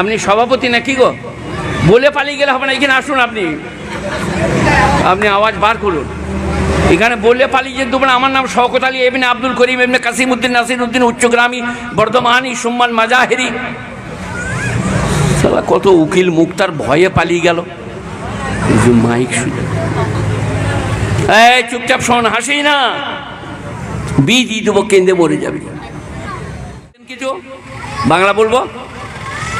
আপনি সভাপতি নাকি গো? বলে পালিয়ে গেলে হবে না, এখানে আসুন আপনি। আপনি আওয়াজ বার করুন। এখানে বললে পালিয়ে যেতে দেবো না, আমার নাম শওকত আলী এমনি আব্দুল করিম এমনি কাসিম উদ্দিন নাসির উদ্দিন উচ্চগ্রামী বর্ধমানি, সুম্মান মাজাহেরি। কত উকিল মুক্তার ভয়ে পালিয়ে গেল। মাইক শুনে। এই, চুপচাপ শোন হাসি না। বীজ দিয়ে দেবো কেন্দ্রে মরে যাবে। কিছু? বাংলা বলব?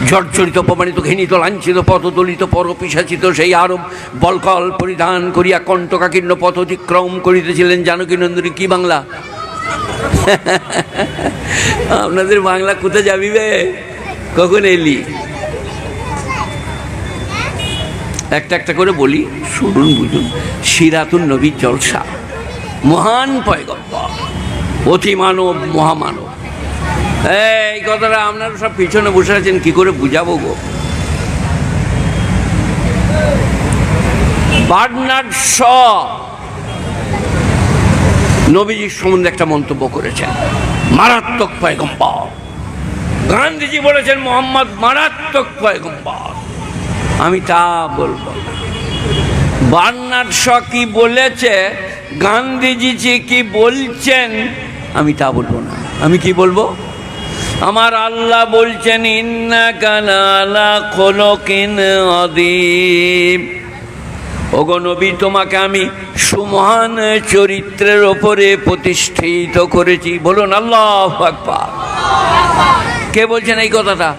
ঝড়চরিত অপমানিত, ঘৃণিত, লাঞ্ছিত, পথদলিত পরপিসাচিত সেই আরব বলকল পরিধান করিয়া কণ্ঠকাকীর্ণ পথ অতিক্রম করিতেছিলেন জানকী নন্দিনী। কি বাংলা? আপনাদের বাংলা কোথায় যাবি বে? কখন এলি? একটা একটা করে বলি, শুনুন, বুঝুন। সিরাতুন নবীর জলসা। মহান পয়গম্বর অতি মানব মহামানব। এই কথাটা আপনারা সব পিছনে বসে আছেন, কি করে বুঝাবো গো? বার্নার্ড শ নবীজির সম্বন্ধে একটা মন্তব্য করেছেন, মারাত্মক পয়গম্বর। গান্ধীজি বলেছেন, মোহাম্মদ মারাত্মক পয়গম্বর। আমি তা বলব বার্নার্ড শ কি বলেছে, গান্ধীজি যে কি বলছেন, আমি তা বলব না। আমি কি বলব? আমার আল্লাহ বলছেন ইন্না কানালা খোলকিন অদীপ ওগো নবী, তোমাকে আমি সুমহান চরিত্রের ওপরে প্রতিষ্ঠিত করেছি। বলুন, আল্লাহ আকবার। কে বলছেন এই কথাটা?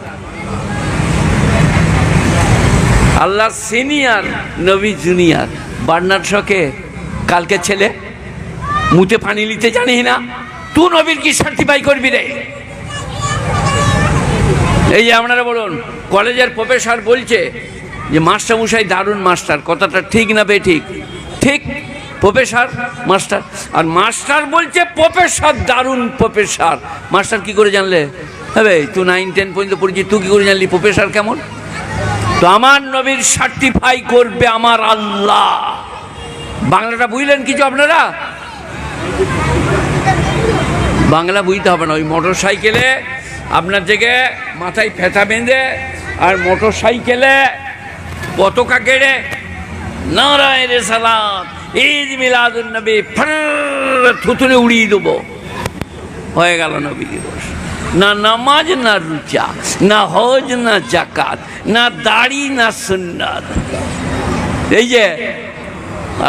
আল্লাহ সিনিয়র, নবী জুনিয়র। বার্নার শকে কালকে ছেলে মুতে পানি নিতে জানি না? তুই নবীর কি সার্টিফাই করবি রে? এই যে আপনারা বলুন, কলেজের প্রফেসর বলছে যে, মাস্টারমশাই দারুণ মাস্টার, কথাটা ঠিক না বে ঠিক? ঠিক, প্রফেসর, মাস্টার। আর মাস্টার বলছে, প্রফেসর দারুণ প্রফেসর। মাস্টার কি করে জানলে? হবে, তুই নাইন টেন পর্যন্ত পড়েছি তুই কি করে জানলি প্রফেসর কেমন? তো আমার নবীর সার্টিফাই করবে আমার আল্লাহ। বাংলাটা বুঝলেন কিছু আপনারা? বাংলা বুঝতে হবে না, ওই মোটর সাইকেলে আপনার থেকে মাথায় ফেতা বেঁধে আর মোটর সাইকেলে পতাকা কেড়ে নারায় রে সালাম ঈদ মিলাদুল নবী থুতুলে উড়িয়ে দেবো। হয়ে গেল নবী দিবস। না নামাজ, না রুচা না হজ, না জাকাত না দাড়ি, না সুন্নাত। এই যে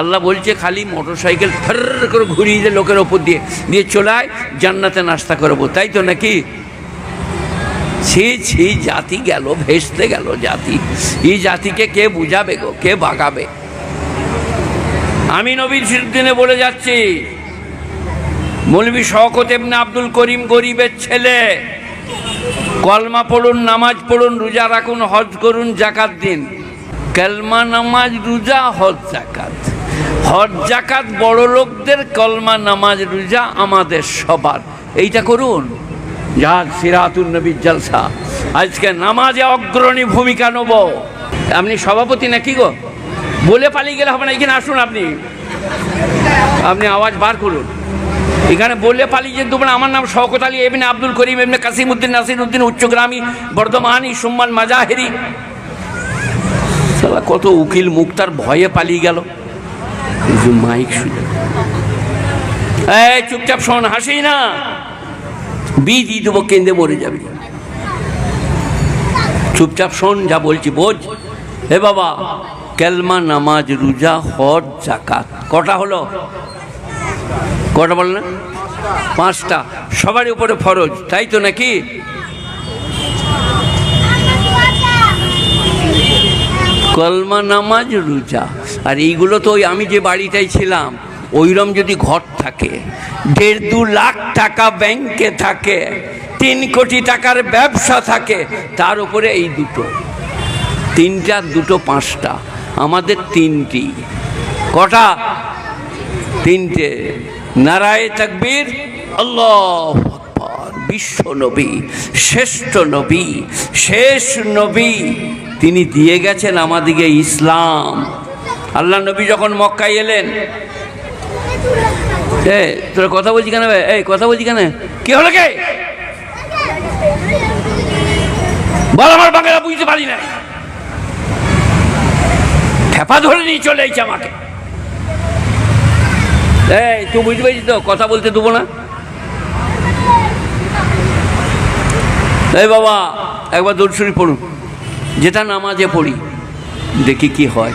আল্লাহ বলছে খালি মোটর সাইকেল ফের করে ঘুরিয়ে দিয়ে লোকের ওপর দিয়ে। দিয়ে চলায় জান্নাতে নাস্তা করব। তাই তো নাকি? ছি ছি, জাতি গেল, ভেসতে গেল জাতি। এই জাতিকে কে বুঝাবে গো? কে বাগাবে? আমি নবীর দিনে বলে যাচ্ছি মৌলবী শওকত এমনি আব্দুল করিম গরিবের ছেলে, কলমা পড়ুন, নামাজ পড়ুন, রোজা রাখুন, হজ করুন, জাকাত দিন। কলমা নামাজ, রোজা, হজ, জাকাত। হজ, জাকাত বড় লোকদের, কলমা নামাজ, রোজা আমাদের সবার। এইটা করুন। যাক সিরাতুন নবীর জলসা। আজকে নামাজে অগ্রণী ভূমিকা নেব। আপনি সভাপতি নাকি গো? বলে পালিয়ে গেলে হবে না, এখানে আসুন আপনি। আপনি আওয়াজ বার করুন। এখানে বললে পালিয়ে দেবো না, আমার নাম শওকত আলী, এমনি আব্দুল করিম, এমনি কাসিম উদ্দিন নাসির উদ্দিন উচ্চগ্রামী, বর্ধমানি, সুম্মান, মাজাহেরি। কত উকিল মুক্তার ভয়ে পালিয়ে গেল। মাইক শুনে। এই, চুপচাপ শোন হাসি না বীজ দিয়ে দেবো, কেন্দ্রে মরে যাবে চুপচাপ শোন, যা বলছি বোঝ। হে বাবা, কেলমা নামাজ, রোজা, হজ জাকাত কটা হলো? কটা বল না? পাঁচটা। সবারই উপরে ফরজ, তাই তো নাকি? কলমা নামাজ, রোজা। আর এইগুলো তো ওই আমি যে বাড়িটাই ছিলাম ওইরম যদি ঘর থাকে, দেড় দু লাখ টাকা ব্যাংকে থাকে, তিন কোটি টাকার ব্যবসা থাকে, তার উপরে এই দুটো। তিনটা, দুটো, পাঁচটা, আমাদের তিনটি। কটা? তিনটে। নারায় তাকবীর, আল্লাহ বিশ্ব নবী, শ্রেষ্ঠ নবী, শেষ নবী। তিনি দিয়ে গেছেন আমাদিকে ইসলাম। আল্লাহ নবী যখন মক্কায় এলেন এ তোর কথা বলছি কেন বে? এই, কথা বলছি কেন? কি হলো কে? বল আমার বাংলা বুঝতে পারি না। খেপা ধরে নিয়ে চলে এসেছে আমাকে। এই, তুই বুঝতে পারছিস তো? কথা বলতে দেবো না। এই বাবা, একবার দৌড় দর্শনী পড়ুন। যেটা নামাজে পড়ি, দেখি কি হয়।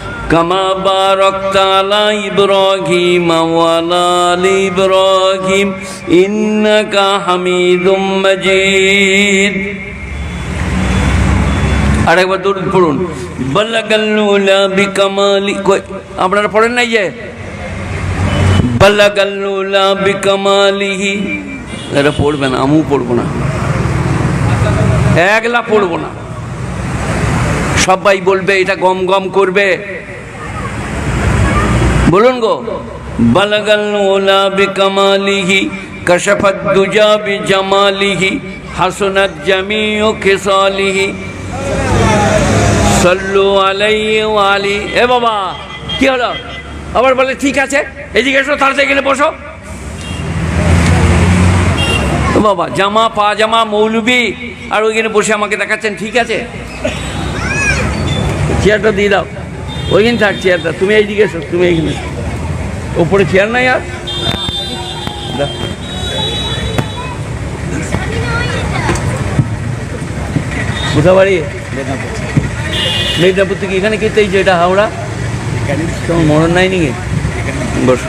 কামা বারকতালা ইব্রাহিম ওয়ালাল ইব্রাহিম হামিদুম আরেকবার দরুদ পড়ুন। আপনারা পড়েন নাই যে? এটা পড়বে না, আমিও পড়ব না। একলা পড়ব না। সবাই বলবে, এটা গম গম করবে। বলুন গো। বালাগাল্লা বিকামালিহি, কশফত দুজা বিজামালিহি, হাসনাত জামিউ খিসালিহি। সাল্লু আলাইহি ওয়া আলি এ বাবা, কি হলো? আবার বলে, ঠিক আছে, এদিকে এসো, তাড়াতাড়ি গেলে বসো। বাবা, জামা পা জামা মৌলবি, আর ওইখানে বসে আমাকে দেখাচ্ছেন, ঠিক আছে? চেয়ারটা দিয়ে দাও। ওইখানে থাক চেয়ারটা তুমি এইদিকে এসো, তুমি এইখানে। ওপরে চেয়ার নাই আর। কোথা বাড়ি মেদিনীপুর থেকে এখানে কে যে এটা হাওড়া। তোমার মরণ নাই নাকি? বস।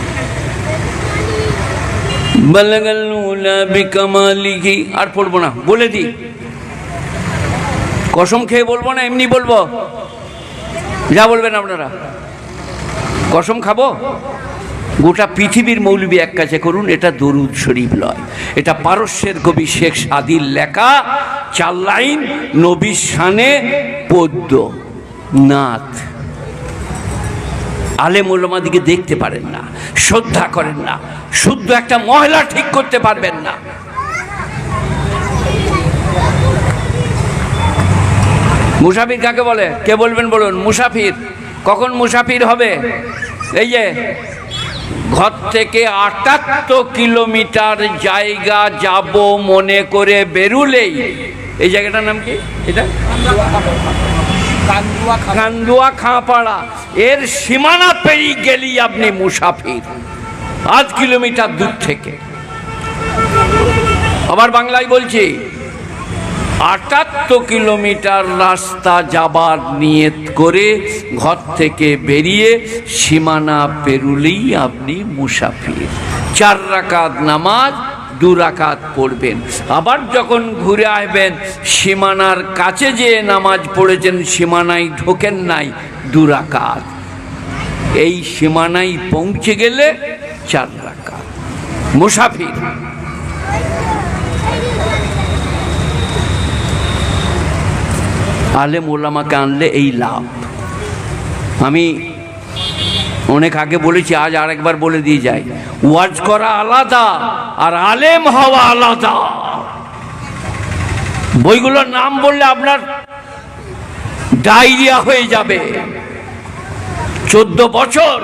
আর পড়ব না, বলে দিই কসম খেয়ে বলব না, এমনি বলব? যা বলবেন আপনারা। কসম খাব? গোটা পৃথিবীর মৌলবী এক কাছে করুন, এটা দরুদ শরীফ নয়। এটা পারস্যের কবি শেখ সাদির লেখা, চার লাইন নবী শানে পদ্য নাথ আলেম ওলামাদিকে দেখতে পারেন না, শ্রদ্ধা করেন না, শুদ্ধ একটা মহিলা ঠিক করতে পারবেন না। মুসাফির কাকে বলে? কে বলবেন বলুন? মুসাফির। কখন মুসাফির হবে? এই যে, ঘর থেকে আটাত্তর কিলোমিটার জায়গা যাব মনে করে বেরুলেই। এই জায়গাটার নাম কি? এটা? কান্দুয়া খাঁপাড়া। এর সীমানা পেরিয়ে গেলি আপনি মুসাফির। আধ কিলোমিটার দূর থেকে। আবার বাংলায় বলছি আটাত্তর কিলোমিটার রাস্তা যাবার নিয়ত করে ঘর থেকে বেরিয়ে সীমানা পেরুলেই আপনি মুসাফির। চার রাকাত নামাজ, দু রাকাত পড়বেন। আবার যখন ঘুরে আসবেন, সীমানার কাছে যে নামাজ পড়েছেন, সীমানায় ঢোকেন নাই, দু রাকাত। এই সীমানায় পৌঁছে গেলে চার রাকাত। মুসাফির। আলেম ওলামাকে আনলে এই লাভ। আমি অনেক আগে বলেছি, আজ আরেকবার বলে দিয়ে যাই। ওয়াজ করা আলাদা আর আলেম হওয়া আলাদা। বইগুলোর নাম বললে আপনার ডায়রিয়া হয়ে যাবে। চোদ্দ বছর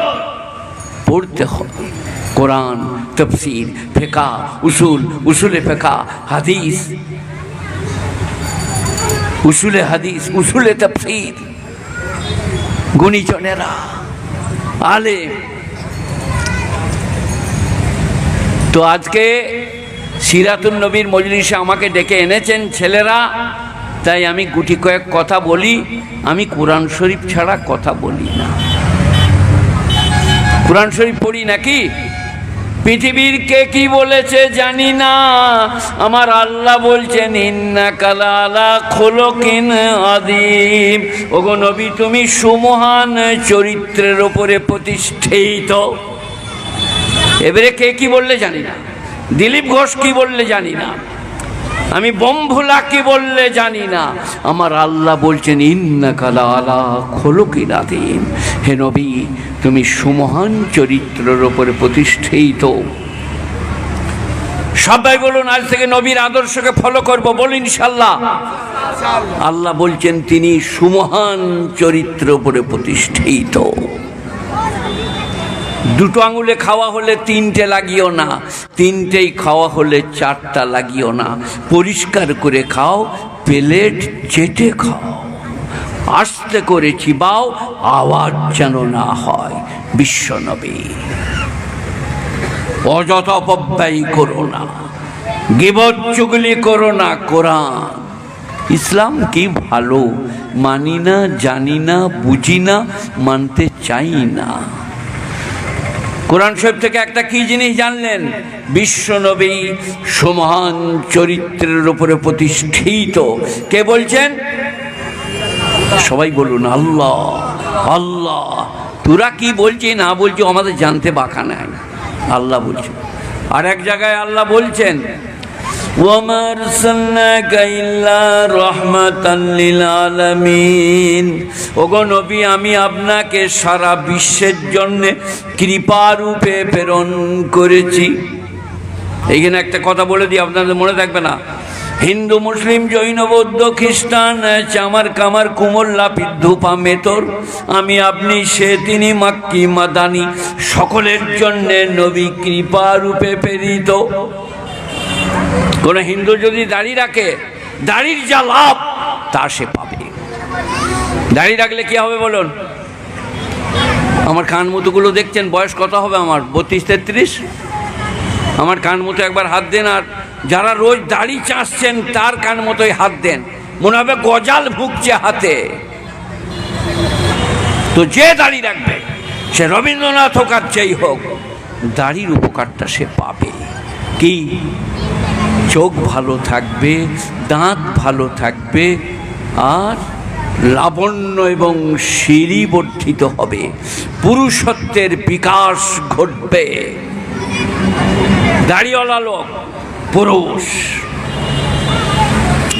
পড়তে হবে। কোরআন, তফসির ফেকা উসুল, উসুলে ফেকা হাদিস। উসুলে হাদিস, উসুলে তফসির। গুণীজনেরা আলে তো আজকে সিরাতুল নবীর মজলিসে আমাকে ডেকে এনেছেন ছেলেরা, তাই আমি গুটি কয়েক কথা বলি। আমি কোরআন শরীফ ছাড়া কথা বলি না। কোরআন শরীফ পড়ি নাকি? পৃথিবীর কে কি বলেছে জানি না। আমার আল্লাহ বলছেন, ইন্না কালালা খোলকিন আদিম ওগো নবী, তুমি সুমহান চরিত্রের ওপরে প্রতিষ্ঠিত। এবারে কে কি বললে জানি না। দিলীপ ঘোষ কি বললে জানি না। আমি বম্ভুলা কি বললে জানি না। আমার আল্লাহ বলছেন ইন্না কালা আলা খোলকিন আদিম হে নবী, তুমি সুমহান চরিত্রের ওপরে প্রতিষ্ঠিত। সবাই বলুন, আজ থেকে নবীর আদর্শকে ফলো করব বলুন ইনশাল্লাহ আল্লাহ বলছেন, তিনি সুমহান চরিত্র উপরে প্রতিষ্ঠিত। দুটো আঙুলে খাওয়া হলে তিনটে লাগিও না, তিনটেই খাওয়া হলে চারটা লাগিও না। পরিষ্কার করে খাও, প্লেট চেটে খাও। আস্তে করে চিবাও, আওয়াজ যেন না হয়। বিশ্বনবী অযথা অপব্যয় করো না। গিবত চুগলি করো না কোরআন। ইসলাম কি ভালো? মানি না, জানি না, বুঝি না, মানতে চাই না। কোরআন শরীফ থেকে একটা কি জিনিস জানলেন? বিশ্বনবী সুমহান চরিত্রের উপরে প্রতিষ্ঠিত। কে বলছেন? সবাই বলুন, আল্লাহ আল্লাহ। তোরা কি বলছি না বলছি আমাদের জানতে বাঁকা নাই। আল্লাহ বলছেন আর এক জায়গায় আল্লাহ বলছেন ওগো নবী, আমি আপনাকে সারা বিশ্বের জন্য কৃপারূপে প্রেরণ করেছি। এইখানে একটা কথা বলে দিই, আপনাদের মনে থাকবে না। হিন্দু, মুসলিম, জৈন, বৌদ্ধ, খ্রিস্টান, চামার কামার কুমল্লা পিদ্ধুপা মেতর, আমি, আপনি, সে, তিনি, মাক্কি, মাদানি, সকলের জন্যে নবী কৃপা রূপে প্রেরিত। কোন হিন্দু যদি দাড়ি রাখে, দাড়ির যা লাভ, তা সে পাবে। দাড়ি রাখলে কি হবে বলুন? আমার কান মতোগুলো দেখছেন, বয়স কত হবে আমার? বত্রিশ, তেত্রিশ? আমার কান মতো একবার হাত দেন আর যারা রোজ দাড়ি চাষছেন, তার কান মতোই হাত দেন। মনে হবে গজাল ভুগছে হাতে। তো যে দাড়ি রাখবে, সে রবীন্দ্রনাথ হোক আর যেই হোক, দাড়ির উপকারটা সে পাবে। কি? চোখ ভালো থাকবে, দাঁত ভালো থাকবে, আর লাবণ্য এবং সিঁড়ি বর্ধিত হবে। পুরুষত্বের বিকাশ ঘটবে। দাড়িওয়ালা লোক, পুরুষ।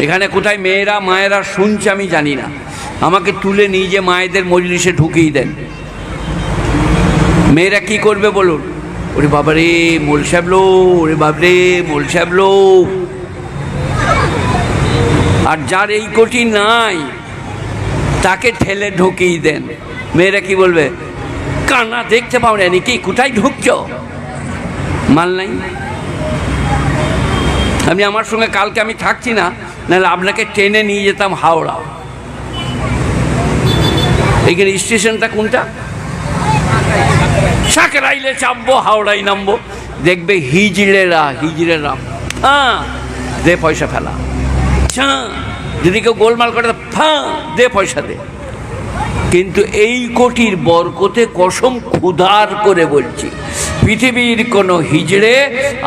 এখানে কোথায় মেয়েরা, মায়েরা শুনছে আমি জানি না। আমাকে তুলে নিয়ে যে মায়েদের মজলিসে ঢুকিয়ে দেন। মেয়েরা কি করবে বলুন? ওরে বাবারে, মোল সাবলো ওরে বাবরে মোল সাবলো আর যার এই কোটি নাই, তাকে ঠেলে ঢুকিয়ে দেন। মেয়েরা কি বলবে? কান্না দেখতে পাও না কি, কোথায় ঢুকছ? মাল নাই? আমি আমার সঙ্গে, কালকে আমি থাকছি না, নাহলে আপনাকে ট্রেনে নিয়ে যেতাম হাওড়া। এইখানে স্টেশনটা কোনটা? সাকরাইলে চাপবো হাওড়াই নামবো। দেখবে হিজড়েরা হিজড়েরা। হ্যাঁ দে পয়সা ফেলা। হ্যাঁ যদি কেউ গোলমাল করে ফাঁ দে পয়সা দে। কিন্তু এই কোটির বরকতে কসম ক্ষুধার করে বলছি পৃথিবীর কোনো হিজড়ে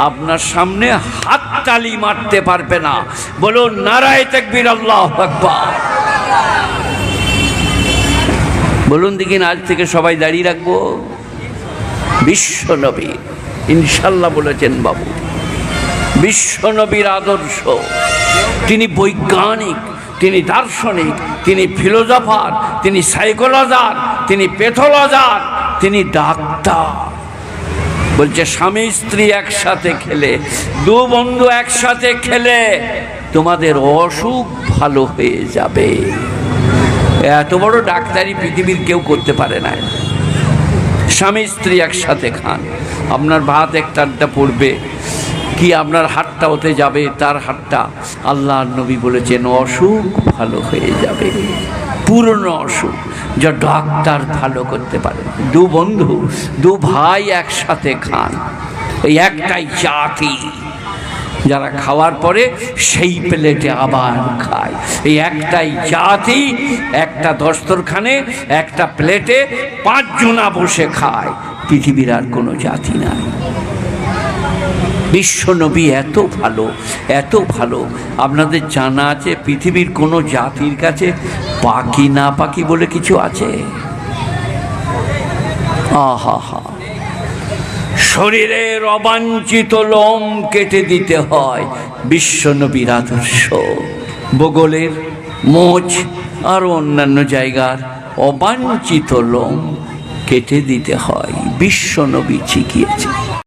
আপনার সামনে হাততালি মারতে পারবে না। বলুন নারায় তেকবির আল্লাহ আকবার। বলুন দেখিন আজ থেকে সবাই দাঁড়িয়ে রাখব। বিশ্বনবী, ইনশাল্লাহ বলেছেন বাবু। বিশ্বনবীর আদর্শ, তিনি বৈজ্ঞানিক, তিনি দার্শনিক, তিনি ফিলোজফার তিনি সাইকোলজার, তিনি পেথোলজার তিনি ডাক্তার। বলছে, স্বামী স্ত্রী একসাথে খেলে, দু বন্ধু একসাথে খেলে, তোমাদের অসুখ ভালো হয়ে যাবে। এত বড় ডাক্তারি পৃথিবীর কেউ করতে পারে না। স্বামী স্ত্রী একসাথে খান। আপনার ভাত একটা আড্ডা পড়বে। কি আপনার হাতটা ওতে যাবে? তার হাতটা আল্লাহ নবী বলেছেন, অসুখ ভালো হয়ে যাবে। পুরনো অসুখ। যা ডাক্তার ভালো করতে পারে। দু বন্ধু, দু ভাই একসাথে খান। ওই একটাই জাতি। যারা খাওয়ার পরে সেই প্লেটে আবার খায়। এই একটাই জাতি, একটা দস্তরখানে, একটা প্লেটে পাঁচজনা বসে খায়। পৃথিবীর আর কোনো জাতি নাই। বিশ্বনবী এত ভালো এত ভালো। আপনাদের জানা আছে পৃথিবীর কোনো জাতির কাছে পাখি না পাখি বলে কিছু আছে? আহা হা। শরীরের অবাঞ্ছিত লোম কেটে দিতে হয়। বিশ্বনবীর আদর্শ। বগলের মোচ আর অন্যান্য জায়গার অবাঞ্ছিত লোম কেটে দিতে হয়। বিশ্বনবী শিখিয়েছে